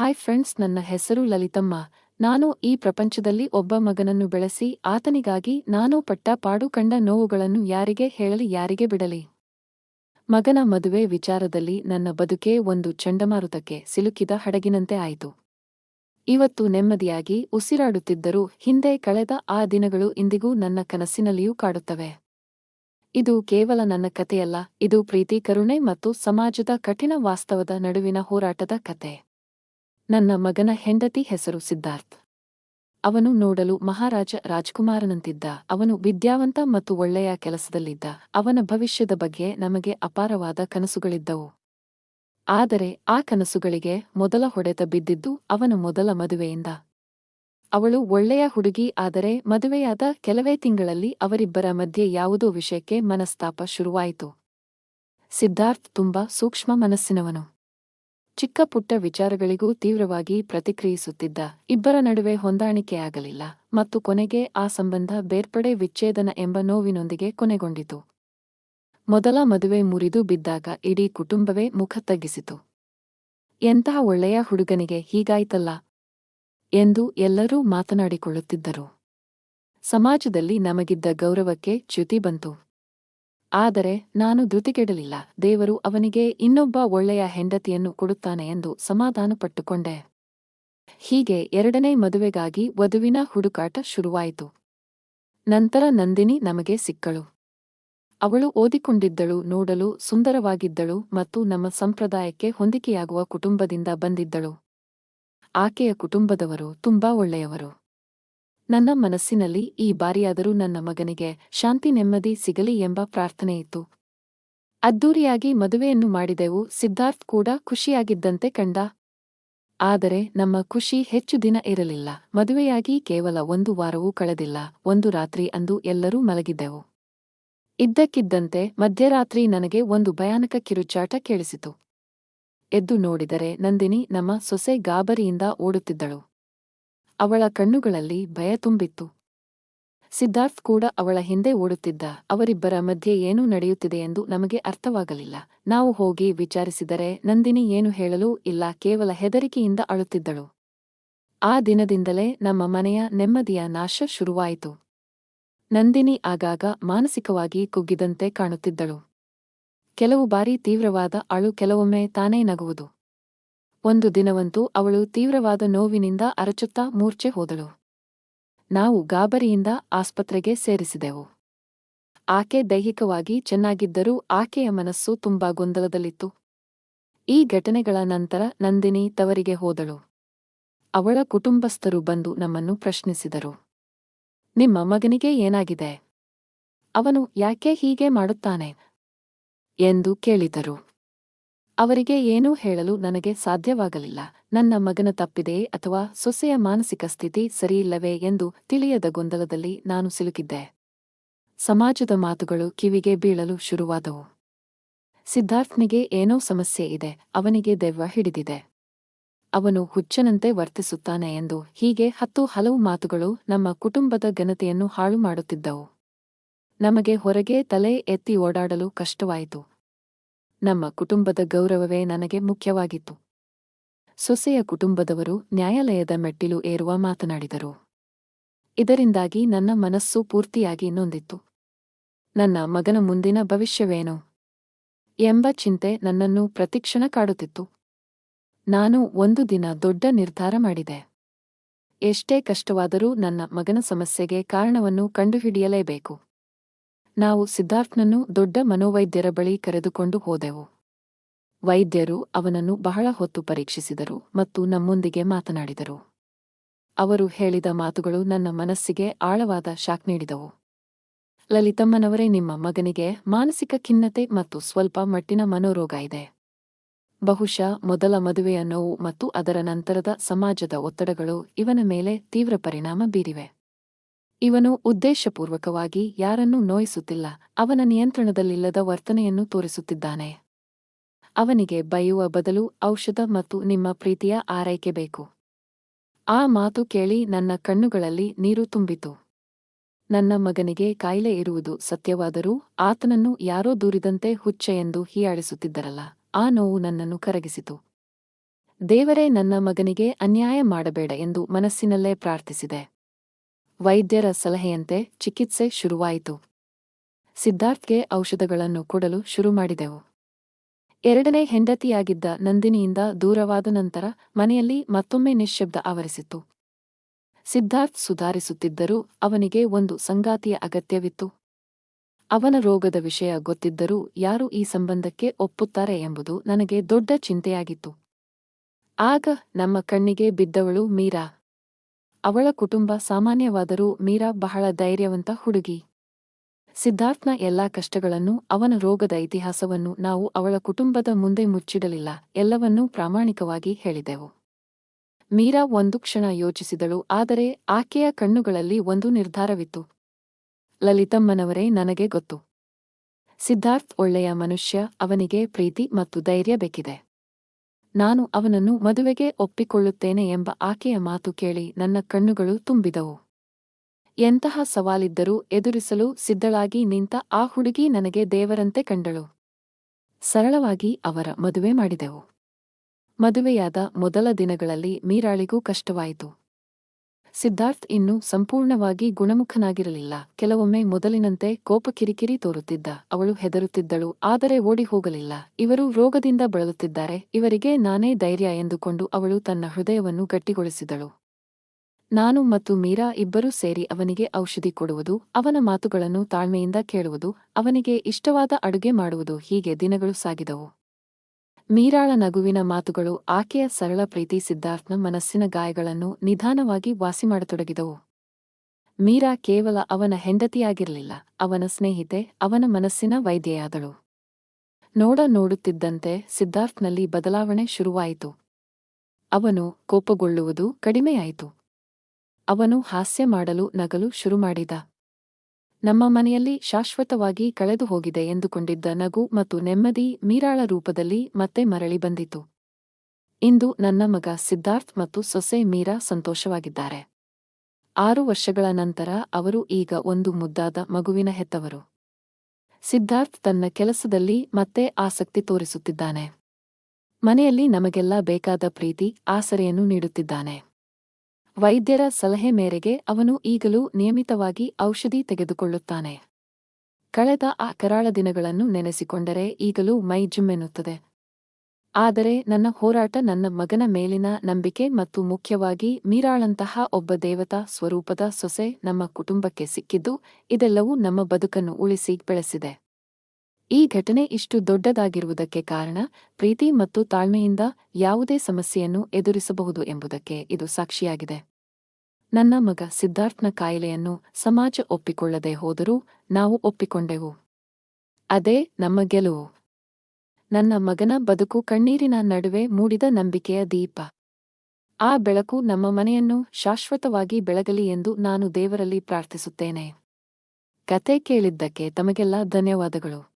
Hi friends ನನ್ನ ಹೆಸರು ಲಲಿತಮ್ಮ. ನಾನು ಈ ಪ್ರಪಂಚದಲ್ಲಿ ಒಬ್ಬ ಮಗನನ್ನು ಬೆಳೆಸಿ, ಆತನಿಗಾಗಿ ನಾನು ಪಟ್ಟ ಪಾಡು ಕಂಡ ನೋವುಗಳನ್ನು ಯಾರಿಗೆ ಹೇಳಲಿ, ಯಾರಿಗೆ ಬಿಡಲಿ? ಮಗನ ಮದುವೆ ವಿಚಾರದಲ್ಲಿ ನನ್ನ ಬದುಕೇ ಒಂದು ಚಂಡಮಾರುತಕ್ಕೆ ಸಿಲುಕಿದ ಹಡಗಿನಂತೆ ಆಯಿತು. ಇವತ್ತು ನೆಮ್ಮದಿಯಾಗಿ ಉಸಿರಾಡುತ್ತಿದ್ದರೂ ಹಿಂದೆ ಕಳೆದ ಆ ದಿನಗಳು ಇಂದಿಗೂ ನನ್ನ ಕನಸಿನಲ್ಲಿಯೂ ಕಾಡುತ್ತವೆ. ಇದು ಕೇವಲ ನನ್ನ ಕಥೆಯಲ್ಲ, ಇದು ಪ್ರೀತಿ, ಕರುಣೆ ಮತ್ತು ಸಮಾಜದ ಕಠಿಣ ವಾಸ್ತವದ ನಡುವಿನ ಹೋರಾಟದ ಕತೆ ನನ್ನ ಮಗನ ಹೆಂಡತಿ ಹೆಸರು ಸಿದ್ಧಾರ್ಥ್. ಅವನು ನೋಡಲು ಮಹಾರಾಜ ರಾಜ್ಕುಮಾರನಂತಿದ್ದ. ಅವನು ವಿದ್ಯಾವಂತ ಮತ್ತು ಒಳ್ಳೆಯ ಕೆಲಸದಲ್ಲಿದ್ದ. ಅವನ ಭವಿಷ್ಯದ ಬಗ್ಗೆ ನಮಗೆ ಅಪಾರವಾದ ಕನಸುಗಳಿದ್ದವು. ಆದರೆ ಆ ಕನಸುಗಳಿಗೆ ಮೊದಲ ಹೊಡೆತ ಬಿದ್ದಿದ್ದು ಅವನ ಮೊದಲ ಮದುವೆಯಿಂದ. ಅವಳು ಒಳ್ಳೆಯ ಹುಡುಗಿ ಆದರೆ ಮದುವೆಯಾದ ಕೆಲವೇ ತಿಂಗಳಲ್ಲಿ ಅವರಿಬ್ಬರ ಮಧ್ಯೆ ಯಾವುದೋ ವಿಷಯಕ್ಕೆ ಮನಸ್ತಾಪ ಶುರುವಾಯಿತು. ಸಿದ್ಧಾರ್ಥ್ ತುಂಬಾ ಸೂಕ್ಷ್ಮ ಮನಸ್ಸಿನವನು. ಚಿಕ್ಕ ಪುಟ್ಟ ವಿಚಾರಗಳಿಗೂ ತೀವ್ರವಾಗಿ ಪ್ರತಿಕ್ರಿಯಿಸುತ್ತಿದ್ದ ಇಬ್ಬರ ನಡುವೆ ಹೊಂದಾಣಿಕೆಯಾಗಲಿಲ್ಲ ಮತ್ತು ಕೊನೆಗೆ ಆ ಸಂಬಂಧ ಬೇರ್ಪಡೆ ವಿಚ್ಛೇದನ ಎಂಬ ನೋವಿನೊಂದಿಗೆ ಕೊನೆಗೊಂಡಿತು. ಮೊದಲ ಮದುವೆ ಮುರಿದು ಬಿದ್ದಾಗ ಇಡೀ ಕುಟುಂಬವೇ ಮುಖ ತಗ್ಗಿಸಿತು. ಎಂತಹ ಒಳ್ಳೆಯ ಹುಡುಗನಿಗೆ ಹೀಗಾಯ್ತಲ್ಲ? ಎಂದು ಎಲ್ಲರೂ ಮಾತನಾಡಿಕೊಳ್ಳುತ್ತಿದ್ದರು. ಸಮಾಜದಲ್ಲಿ ನಮಗಿದ್ದ ಗೌರವಕ್ಕೆ ಚ್ಯುತಿ ಬಂತು. ಆದರೆ ನಾನು ಧೃತಿಗೆಡಲಿಲ್ಲ. ದೇವರು ಅವನಿಗೆ ಇನ್ನೊಬ್ಬ ಒಳ್ಳೆಯ ಹೆಂಡತಿಯನ್ನು ಕೊಡುತ್ತಾನೆ ಎಂದು ಸಮಾಧಾನಪಟ್ಟುಕೊಂಡೆ. ಹೀಗೆ ಎರಡನೇ ಮದುವೆಗಾಗಿ ವಧುವಿನ ಹುಡುಕಾಟ ಶುರುವಾಯಿತು. ನಂತರ ನಂದಿನಿ ನಮಗೆ ಸಿಕ್ಕಳು. ಅವಳು ಓದಿಕೊಂಡಿದ್ದಳು, ನೋಡಲು ಸುಂದರವಾಗಿದ್ದಳು ಮತ್ತು ನಮ್ಮ ಸಂಪ್ರದಾಯಕ್ಕೆ ಹೊಂದಿಕೆಯಾಗುವ ಕುಟುಂಬದಿಂದ ಬಂದಿದ್ದಳು. ಆಕೆಯ ಕುಟುಂಬದವರು ತುಂಬಾ ಒಳ್ಳೆಯವರು. ನನ್ನ ಮನಸ್ಸಿನಲ್ಲಿ ಈ ಬಾರಿಯಾದರೂ ನನ್ನ ಮಗನಿಗೆ ಶಾಂತಿ ನೆಮ್ಮದಿ ಸಿಗಲಿ ಎಂಬ ಪ್ರಾರ್ಥನೆಯಿತ್ತು ಅದ್ದೂರಿಯಾಗಿ ಮದುವೆಯನ್ನು ಮಾಡಿದೆವು, ಸಿದ್ಧಾರ್ಥ್ ಕೂಡ ಖುಷಿಯಾಗಿದ್ದಂತೆ ಕಂಡ. ಆದರೆ ನಮ್ಮ ಖುಷಿ ಹೆಚ್ಚು ದಿನ ಇರಲಿಲ್ಲ, ಮದುವೆಯಾಗಿ ಕೇವಲ ಒಂದು ವಾರವೂ ಕಳೆದಿಲ್ಲ, ಒಂದು ರಾತ್ರಿ ಅಂದು ಎಲ್ಲರೂ ಮಲಗಿದ್ದೆವು. ಇದ್ದಕ್ಕಿದ್ದಂತೆ ಮಧ್ಯರಾತ್ರಿ ನನಗೆ ಒಂದು ಭಯಾನಕ ಕಿರುಚಾಟ ಕೇಳಿಸಿತು. ಎದ್ದು ನೋಡಿದರೆ ನಂದಿನಿ ನಮ್ಮ ಸೊಸೆ ಗಾಬರಿಯಿಂದ ಓಡುತ್ತಿದ್ದಳು. ಅವಳ ಕಣ್ಣುಗಳಲ್ಲಿ ಭಯ ತುಂಬಿತ್ತು. ಸಿದ್ಧಾರ್ಥ್ ಕೂಡ ಅವಳ ಹಿಂದೆ ಓಡುತ್ತಿದ್ದ, ಅವರಿಬ್ಬರ ಮಧ್ಯೆ ಏನೂ ನಡೆಯುತ್ತಿದೆ ಎಂದು ನಮಗೆ ಅರ್ಥವಾಗಲಿಲ್ಲ. ನಾವು ಹೋಗಿ ವಿಚಾರಿಸಿದರೆ ನಂದಿನಿ ಏನು ಹೇಳಲೂ ಇಲ್ಲ, ಕೇವಲ ಹೆದರಿಕೆಯಿಂದ ಅಳುತ್ತಿದ್ದಳು. ಆ ದಿನದಿಂದಲೇ ನಮ್ಮ ಮನೆಯ ನೆಮ್ಮದಿಯ ನಾಶ ಶುರುವಾಯಿತು. ನಂದಿನಿ ಆಗಾಗ ಮಾನಸಿಕವಾಗಿ ಕುಗ್ಗಿದಂತೆ ಕಾಣುತ್ತಿದ್ದಳು. ಕೆಲವು ಬಾರಿ ತೀವ್ರವಾದ ಅಳು, ಕೆಲವೊಮ್ಮೆ ತಾನೇ ನಗುವುದು. ಒಂದು ದಿನವಂತೂ ಅವಳು ತೀವ್ರವಾದ ನೋವಿನಿಂದ ಅರಚುತ್ತಾ ಮೂರ್ಛೆ ಹೋದಳು. ನಾವು ಗಾಬರಿಯಿಂದ ಆಸ್ಪತ್ರೆಗೆ ಸೇರಿಸಿದೆವು. ಆಕೆ ದೈಹಿಕವಾಗಿ ಚೆನ್ನಾಗಿದ್ದರೂ ಆಕೆಯ ಮನಸ್ಸು ತುಂಬಾ ಗೊಂದಲದಲ್ಲಿತ್ತು. ಈ ಘಟನೆಗಳ ನಂತರ ನಂದಿನಿ ತವರಿಗೆ ಹೋದಳು. ಅವಳ ಕುಟುಂಬಸ್ಥರು ಬಂದು ನಮ್ಮನ್ನು ಪ್ರಶ್ನಿಸಿದರು. ನಿಮ್ಮ ಮಗನಿಗೆ ಏನಾಗಿದೆ? ಅವನು ಯಾಕೆ ಹೀಗೆ ಮಾಡುತ್ತಾನೆ? ಎಂದು ಕೇಳಿದರು. ಅವರಿಗೆ ಏನೂ ಹೇಳಲು ನನಗೆ ಸಾಧ್ಯವಾಗಲಿಲ್ಲ. ನನ್ನ ಮಗನ ತಪ್ಪಿದೆಯೇ ಅಥವಾ ಸೊಸೆಯ ಮಾನಸಿಕ ಸ್ಥಿತಿ ಸರಿಯಿಲ್ಲವೇ ಎಂದು ತಿಳಿಯದ ಗೊಂದಲದಲ್ಲಿ ನಾನು ಸಿಲುಕಿದ್ದೆ. ಸಮಾಜದ ಮಾತುಗಳು ಕಿವಿಗೆ ಬೀಳಲು ಶುರುವಾದವು. ಸಿದ್ಧಾರ್ಥನಿಗೆ ಏನೋ ಸಮಸ್ಯೆ ಇದೆ, ಅವನಿಗೆ ದೆವ್ವ ಹಿಡಿದಿದೆ. ಅವನು ಹುಚ್ಚನಂತೆ ವರ್ತಿಸುತ್ತಾನೆ ಎಂದು ಹೀಗೆ ಹತ್ತು ಹಲವು ಮಾತುಗಳು ನಮ್ಮ ಕುಟುಂಬದ ಘನತೆಯನ್ನು ಹಾಳು ಮಾಡುತ್ತಿದ್ದವು ನಮಗೆ ಹೊರಗೆ ತಲೆ ಎತ್ತಿ ಓಡಾಡಲು ಕಷ್ಟವಾಯಿತು. ನಮ್ಮ ಕುಟುಂಬದ ಗೌರವವೇ ನನಗೆ ಮುಖ್ಯವಾಗಿತ್ತು. ಸೊಸೆಯ ಕುಟುಂಬದವರು ನ್ಯಾಯಾಲಯದ ಮೆಟ್ಟಿಲು ಏರುವ ಮಾತನಾಡಿದರು. ಇದರಿಂದಾಗಿ ನನ್ನ ಮನಸ್ಸು ಪೂರ್ತಿಯಾಗಿ ನೊಂದಿತ್ತು. ನನ್ನ ಮಗನ ಮುಂದಿನ ಭವಿಷ್ಯವೇನು? ಎಂಬ ಚಿಂತೆ ನನ್ನನ್ನು ಪ್ರತಿಕ್ಷಣ ಕಾಡುತ್ತಿತ್ತು. ನಾನು ಒಂದು ದಿನ ದೊಡ್ಡ ನಿರ್ಧಾರ ಮಾಡಿದೆ. ಎಷ್ಟೇ ಕಷ್ಟವಾದರೂ ನನ್ನ ಮಗನ ಸಮಸ್ಯೆಗೆ ಕಾರಣವನ್ನು ಕಂಡುಹಿಡಿಯಲೇಬೇಕು. ನಾವು ಸಿದ್ಧಾರ್ಥ್ನನ್ನು ದೊಡ್ಡ ಮನೋವೈದ್ಯರ ಬಳಿ ಕರೆದುಕೊಂಡು ಹೋದೆವು. ವೈದ್ಯರು ಅವನನ್ನು ಬಹಳ ಹೊತ್ತು ಪರೀಕ್ಷಿಸಿದರು ಮತ್ತು ನಮ್ಮೊಂದಿಗೆ ಮಾತನಾಡಿದರು. ಅವರು ಹೇಳಿದ ಮಾತುಗಳು ನನ್ನ ಮನಸ್ಸಿಗೆ ಆಳವಾದ ಶಾಕ್ ನೀಡಿದವು. ಲಲಿತಮ್ಮನವರೇ, ನಿಮ್ಮ ಮಗನಿಗೆ ಮಾನಸಿಕ ಖಿನ್ನತೆ ಮತ್ತು ಸ್ವಲ್ಪ ಮಟ್ಟಿನ ಮನೋರೋಗ ಇದೆ. ಬಹುಶಃ ಮೊದಲ ಮದುವೆಯ ನೋವು ಮತ್ತು ಅದರ ನಂತರದ ಸಮಾಜದ ಒತ್ತಡಗಳು ಇವನ ಮೇಲೆ ತೀವ್ರ ಪರಿಣಾಮ ಬೀರಿವೆ. ಇವನು ಉದ್ದೇಶಪೂರ್ವಕವಾಗಿ ಯಾರನ್ನೂ ನೋಯಿಸುತ್ತಿಲ್ಲ, ಅವನ ನಿಯಂತ್ರಣದಲ್ಲಿಲ್ಲದ ವರ್ತನೆಯನ್ನು ತೋರಿಸುತ್ತಿದ್ದಾನೆ. ಅವನಿಗೆ ಬೈಯುವ ಬದಲು ಔಷಧ ಮತ್ತು ನಿಮ್ಮ ಪ್ರೀತಿಯ ಆರೈಕೆ ಬೇಕು. ಆ ಮಾತು ಕೇಳಿ ನನ್ನ ಕಣ್ಣುಗಳಲ್ಲಿ ನೀರು ತುಂಬಿತು. ನನ್ನ ಮಗನಿಗೆ ಕಾಯಿಲೆ ಇರುವುದು ಸತ್ಯವಾದರೂ ಆತನನ್ನು ಯಾರೋ ದೂರಿದಂತೆ ಹುಚ್ಚ ಎಂದು ಹೀಯಾಳಿಸುತ್ತಿದ್ದರಲ್ಲ, ಆ ನೋವು ನನ್ನನ್ನು ಕರಗಿಸಿತು. ದೇವರೇ ನನ್ನ ಮಗನಿಗೆ ಅನ್ಯಾಯ ಮಾಡಬೇಡ ಎಂದು ಮನಸ್ಸಿನಲ್ಲೇ ಪ್ರಾರ್ಥಿಸಿದೆ. ವೈದ್ಯರ ಸಲಹೆಯಂತೆ ಚಿಕಿತ್ಸೆ ಶುರುವಾಯಿತು. ಸಿದ್ಧಾರ್ಥ್ಗೆ ಔಷಧಗಳನ್ನು ಕೊಡಲು ಶುರು ಮಾಡಿದೆವು. ಎರಡನೇ ಹೆಂಡತಿಯಾಗಿದ್ದ ನಂದಿನಿಯಿಂದ ದೂರವಾದ ನಂತರ ಮನೆಯಲ್ಲಿ ಮತ್ತೊಮ್ಮೆ ನಿಶ್ಶಬ್ದ ಆವರಿಸಿತ್ತು. ಸಿದ್ಧಾರ್ಥ್ ಸುಧಾರಿಸುತ್ತಿದ್ದರೂ ಅವನಿಗೆ ಒಂದು ಸಂಗಾತಿಯ ಅಗತ್ಯವಿತ್ತು. ಅವನ ರೋಗದ ವಿಷಯ ಗೊತ್ತಿದ್ದರೂ ಯಾರು ಈ ಸಂಬಂಧಕ್ಕೆ ಒಪ್ಪುತ್ತಾರೆ ಎಂಬುದು ನನಗೆ ದೊಡ್ಡ ಚಿಂತೆಯಾಗಿತ್ತು. ಆಗ ನಮ್ಮ ಕಣ್ಣಿಗೆ ಬಿದ್ದವಳು ಮೀರಾ. ಅವಳ ಕುಟುಂಬ ಸಾಮಾನ್ಯವಾದರೂ ಮೀರಾ ಬಹಳ ಧೈರ್ಯವಂತ ಹುಡುಗಿ. ಸಿದ್ಧಾರ್ಥ್ನ ಎಲ್ಲಾ ಕಷ್ಟಗಳನ್ನು ಅವನ ರೋಗದ ಇತಿಹಾಸವನ್ನು ನಾವು ಅವಳ ಕುಟುಂಬದ ಮುಂದೆ ಮುಚ್ಚಿಡಲಿಲ್ಲ, ಎಲ್ಲವನ್ನೂ ಪ್ರಾಮಾಣಿಕವಾಗಿ ಹೇಳಿದೆವು. ಮೀರಾ ಒಂದು ಕ್ಷಣ ಯೋಚಿಸಿದಳು, ಆದರೆ ಆಕೆಯ ಕಣ್ಣುಗಳಲ್ಲಿ ಒಂದು ನಿರ್ಧಾರವಿತ್ತು. ಲಲಿತಮ್ಮನವರೇ, ನನಗೆ ಗೊತ್ತು. ಸಿದ್ಧಾರ್ಥ್ ಒಳ್ಳೆಯ ಮನುಷ್ಯ, ಅವನಿಗೆ ಪ್ರೀತಿ ಮತ್ತು ಧೈರ್ಯ ಬೇಕಿದೆ. ನಾನು ಅವನನ್ನು ಮದುವೆಗೆ ಒಪ್ಪಿಕೊಳ್ಳುತ್ತೇನೆ ಎಂಬ ಆಕೆಯ ಮಾತು ಕೇಳಿ ನನ್ನ ಕಣ್ಣುಗಳು ತುಂಬಿದವು. ಎಂತಹ ಸವಾಲಿದ್ದರೂ ಎದುರಿಸಲು ಸಿದ್ಧಳಾಗಿ ನಿಂತ ಆ ಹುಡುಗಿ ನನಗೆ ದೇವರಂತೆ ಕಂಡಳು. ಸರಳವಾಗಿ ಅವರ ಮದುವೆ ಮಾಡಿದೆವು. ಮದುವೆಯಾದ ಮೊದಲ ದಿನಗಳಲ್ಲಿ ಮೀರಾಳಿಗೂ ಕಷ್ಟವಾಯಿತು. ಸಿದ್ಧಾರ್ಥ್ ಇನ್ನೂ ಸಂಪೂರ್ಣವಾಗಿ ಗುಣಮುಖನಾಗಿರಲಿಲ್ಲ. ಕೆಲವೊಮ್ಮೆ ಮೊದಲಿನಂತೆ ಕೋಪ ಕಿರಿಕಿರಿ ತೋರುತ್ತಿದ್ದ ಅವಳು ಹೆದರುತ್ತಿದ್ದಳು, ಆದರೆ ಓಡಿ ಹೋಗಲಿಲ್ಲ. ಇವರು ರೋಗದಿಂದ ಬಳಲುತ್ತಿದ್ದಾರೆ. ಇವರಿಗೆ ನಾನೇ ಧೈರ್ಯ ಎಂದುಕೊಂಡು ಅವಳು ತನ್ನ ಹೃದಯವನ್ನು ಗಟ್ಟಿಗೊಳಿಸಿದಳು. ನಾನು ಮತ್ತು ಮೀರಾ ಇಬ್ಬರೂ ಸೇರಿ ಅವನಿಗೆ ಔಷಧಿ ಕೊಡುವುದು, ಅವನ ಮಾತುಗಳನ್ನು ತಾಳ್ಮೆಯಿಂದ ಕೇಳುವುದು, ಅವನಿಗೆ ಇಷ್ಟವಾದ ಅಡುಗೆ ಮಾಡುವುದು ಹೀಗೆ ದಿನಗಳು ಸಾಗಿದವು. ಮೀರಾಳ ನಗುವಿನ ಮಾತುಗಳು ಆಕೆಯ ಸರಳ ಪ್ರೀತಿ ಸಿದ್ಧಾರ್ಥ್ನ ಮನಸ್ಸಿನ ಗಾಯಗಳನ್ನು ನಿಧಾನವಾಗಿ ವಾಸಿಮಾಡತೊಡಗಿದವು ಮೀರಾ ಕೇವಲ ಅವನ ಹೆಂಡತಿಯಾಗಿರಲಿಲ್ಲ, ಅವನ ಸ್ನೇಹಿತೆ, ಅವನ ಮನಸ್ಸಿನ ವೈದ್ಯೆಯಾದಳು. ನೋಡ ನೋಡುತ್ತಿದ್ದಂತೆ ಸಿದ್ಧಾರ್ಥ್ನಲ್ಲಿ ಬದಲಾವಣೆ ಶುರುವಾಯಿತು. ಅವನು ಕೋಪಗೊಳ್ಳುವುದು ಕಡಿಮೆಯಾಯಿತು. ಅವನು ಹಾಸ್ಯ ಮಾಡಲು ನಗಲು ಶುರುಮಾಡಿದ. ನಮ್ಮ ಮನೆಯಲ್ಲಿ ಶಾಶ್ವತವಾಗಿ ಕಳೆದು ಹೋಗಿದೆ ಎಂದುಕೊಂಡಿದ್ದ ನಗು ಮತ್ತು ನೆಮ್ಮದಿ ಮೀರಾಳ ರೂಪದಲ್ಲಿ ಮತ್ತೆ ಮರಳಿ ಬಂದಿತು. ಇಂದು ನನ್ನ ಮಗ ಸಿದ್ಧಾರ್ಥ್ ಮತ್ತು ಸೊಸೆ ಮೀರಾ ಸಂತೋಷವಾಗಿದ್ದಾರೆ. ಆರು ವರ್ಷಗಳ ನಂತರ ಅವರು ಈಗ ಒಂದು ಮುದ್ದಾದ ಮಗುವಿನ ಹೆತ್ತವರು. ಸಿದ್ಧಾರ್ಥ್ ತನ್ನ ಕೆಲಸದಲ್ಲಿ ಮತ್ತೆ ಆಸಕ್ತಿ ತೋರಿಸುತ್ತಿದ್ದಾನೆ. ಮನೆಯಲ್ಲಿ ನಮಗೆಲ್ಲ ಬೇಕಾದ ಪ್ರೀತಿ, ಆಸರೆಯನ್ನು ನೀಡುತ್ತಿದ್ದಾನೆ. ವೈದ್ಯರ ಸಲಹೆ ಮೇರೆಗೆ ಅವನು ಈಗಲೂ ನಿಯಮಿತವಾಗಿ ಔಷಧಿ ತೆಗೆದುಕೊಳ್ಳುತ್ತಾನೆ. ಕಳೆದ ಆ ಕರಾಳ ದಿನಗಳನ್ನು ನೆನೆಸಿಕೊಂಡರೆ ಈಗಲೂ ಮೈ ಜುಮ್ಮೆನ್ನುತ್ತದೆ. ಆದರೆ ನನ್ನ ಹೋರಾಟ ನನ್ನ ಮಗನ ಮೇಲಿನ ನಂಬಿಕೆ ಮತ್ತು ಮುಖ್ಯವಾಗಿ ಮೀರಾಳಂತಹ ಒಬ್ಬ ದೇವತಾ ಸ್ವರೂಪದ ಸೊಸೆ ನಮ್ಮ ಕುಟುಂಬಕ್ಕೆ ಸಿಕ್ಕಿದ್ದು, ಇದೆಲ್ಲವೂ ನಮ್ಮ ಬದುಕನ್ನು ಉಳಿಸಿ ಬೆಳೆಸಿದೆ. ಈ ಘಟನೆ ಇಷ್ಟು ದೊಡ್ಡದಾಗಿರುವುದಕ್ಕೆ ಕಾರಣ ಪ್ರೀತಿ ಮತ್ತು ತಾಳ್ಮೆಯಿಂದ ಯಾವುದೇ ಸಮಸ್ಯೆಯನ್ನು ಎದುರಿಸಬಹುದು ಎಂಬುದಕ್ಕೆ ಇದು ಸಾಕ್ಷಿಯಾಗಿದೆ. ನನ್ನ ಮಗ ಸಿದ್ಧಾರ್ಥ್ನ ಕಾಯಿಲೆಯನ್ನು ಸಮಾಜ ಒಪ್ಪಿಕೊಳ್ಳದೆ ಹೋದರೂ ನಾವು ಒಪ್ಪಿಕೊಂಡೆವು. ಅದೇ ನಮ್ಮ ಗೆಲುವು. ನನ್ನ ಮಗನ ಬದುಕು ಕಣ್ಣೀರಿನ ನಡುವೆ ಮೂಡಿದ ನಂಬಿಕೆಯ ದೀಪ. ಆ ಬೆಳಕು ನಮ್ಮ ಮನೆಯನ್ನು ಶಾಶ್ವತವಾಗಿ ಬೆಳಗಲಿ ಎಂದು ನಾನು ದೇವರಲ್ಲಿ ಪ್ರಾರ್ಥಿಸುತ್ತೇನೆ. ಕತೆ ಕೇಳಿದ್ದಕ್ಕೆ ತಮಗೆಲ್ಲ ಧನ್ಯವಾದಗಳು.